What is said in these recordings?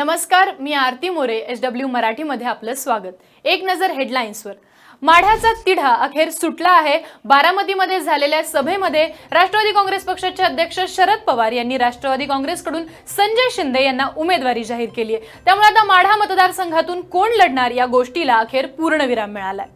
नमस्कार मी Aarti More H W मराठीमध्ये आपलं स्वागत. एक नजर हेडलाईन्सवर माढ्याचा तिढा अखेर सुटला आहे. बारामतीमध्ये झालेल्या सभेमध्ये राष्ट्रवादी काँग्रेस पक्षाचे अध्यक्ष शरद पवार यांनी राष्ट्रवादी काँग्रेसकडून संजय शिंदे यांना उमेदवारी जाहीर केली आहे. त्यामुळे आता माढा मतदारसंघातून कोण लढणार या गोष्टीला अखेर पूर्णविराम मिळालाय.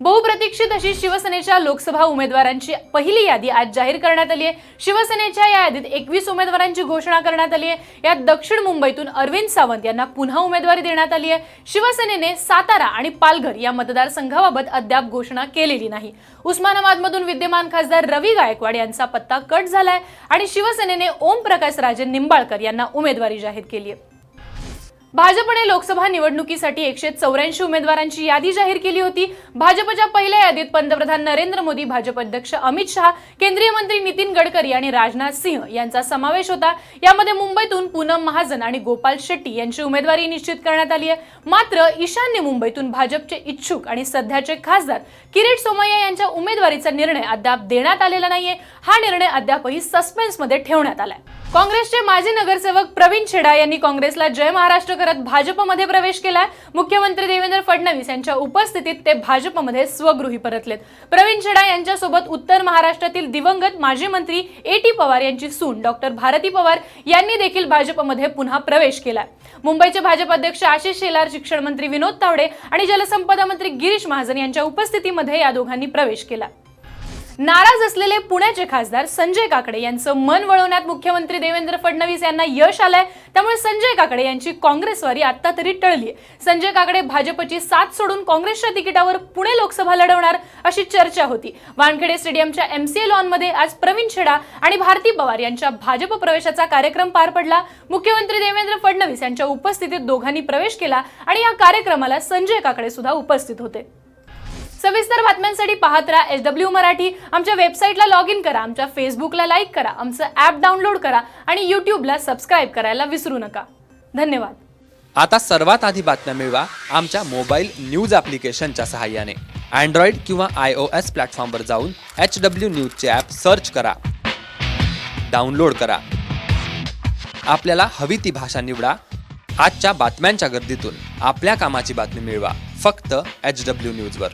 बहुप्रतीक्षित अशी शिवसेनेच्या लोकसभा उमेदवारांची पहिली यादी आज जाहीर करण्यात आली आहे. शिवसेनेच्या या यादीत एकवीस उमेदवारांची घोषणा करण्यात आली आहे. यात दक्षिण मुंबईतून अरविंद सावंत यांना पुन्हा उमेदवारी देण्यात आली आहे. शिवसेनेने सातारा आणि पालघर या मतदारसंघाबाबत अद्याप घोषणा केलेली नाही. उस्मानाबादमधून विद्यमान खासदार रवी गायकवाड यांचा पत्ता कट झालाय आणि शिवसेनेने ओम प्रकाश राजे निंबाळकर यांना उमेदवारी जाहीर केली आहे. भाजपने लोकसभा निवडणुकीसाठी एकशे चौऱ्याऐंशी उमेदवारांची यादी जाहीर केली होती. भाजपच्या पहिल्या यादीत पंतप्रधान नरेंद्र मोदी भाजप अध्यक्ष अमित शहा केंद्रीय मंत्री नितीन गडकरी आणि राजनाथ सिंह यांचा समावेश होता. यामध्ये मुंबईतून पूनम महाजन आणि गोपाल शेट्टी यांची उमेदवारी निश्चित करण्यात आली आहे. मात्र ईशान्य मुंबईतून भाजपचे इच्छुक आणि सध्याचे खासदार किरीट सोमय्या यांच्या उमेदवारीचा निर्णय अद्याप देण्यात आलेला नाहीये. हा निर्णय अद्यापही सस्पेन्समध्ये ठेवण्यात आलाय. काँग्रेसचे माजी नगरसेवक प्रवीण छेडा यांनी काँग्रेसला जय महाराष्ट्र करत भाजपमध्ये प्रवेश केलाय. मुख्यमंत्री देवेंद्र फडणवीस यांच्या उपस्थितीत ते भाजपमध्ये स्वगृही परतलेत. प्रवीण छेडा यांच्यासोबत उत्तर महाराष्ट्रातील दिवंगत माजी मंत्री ए टी पवार यांची सून डॉक्टर भारती पवार यांनी देखील भाजपमध्ये पुन्हा प्रवेश केलाय. मुंबईचे भाजप अध्यक्ष आशिष शेलार शिक्षण मंत्री विनोद तावडे आणि जलसंपदा मंत्री गिरीश महाजन यांच्या उपस्थितीमध्ये या दोघांनी प्रवेश केला. नाराज असलेले पुण्याचे खासदार संजय काकडे यांचं मन वळवण्यात मुख्यमंत्री देवेंद्र फडणवीस यांना यश आलंय. त्यामुळे संजय काकडे यांची काँग्रेसवारी आता तरी टळली संजय काकडे भाजपची साथ सोडून काँग्रेसच्या तिकिटावर पुणे लोकसभा लढवणार अशी चर्चा होती. वानखेडे स्टेडियमच्या एमसीए लॉनमध्ये आज प्रवीण छेडा आणि भारती पवार यांच्या भाजप प्रवेशाचा कार्यक्रम पार पडला. मुख्यमंत्री देवेंद्र फडणवीस यांच्या उपस्थितीत दोघांनी प्रवेश केला आणि या कार्यक्रमाला संजय काकडे सुद्धा उपस्थित होते. सविस्तर बातम्यांसाठी पाहत राहा एच डब्ल्यू मराठी. आमच्या वेबसाईटला लॉग इन करा आमच्या फेसबुकला लाईक करा आमचं ॲप डाउनलोड करा आणि यूट्यूबला सबस्क्राईब करायला विसरू नका. धन्यवाद. आता सर्वात आधी बातम्या मिळवा आमच्या मोबाईल न्यूज ॲप्लिकेशनच्या सहाय्याने. अँड्रॉइड किंवा आय ओ एस प्लॅटफॉर्मवर जाऊन एच डब्ल्यू न्यूजचे ॲप सर्च करा. डाउनलोड करा. आपल्याला हवी ती भाषा निवडा. आजच्या बातम्यांच्या गर्दीतून आपल्या कामाची बातमी मिळवा. फक्त एच डब्ल्यू न्यूजवर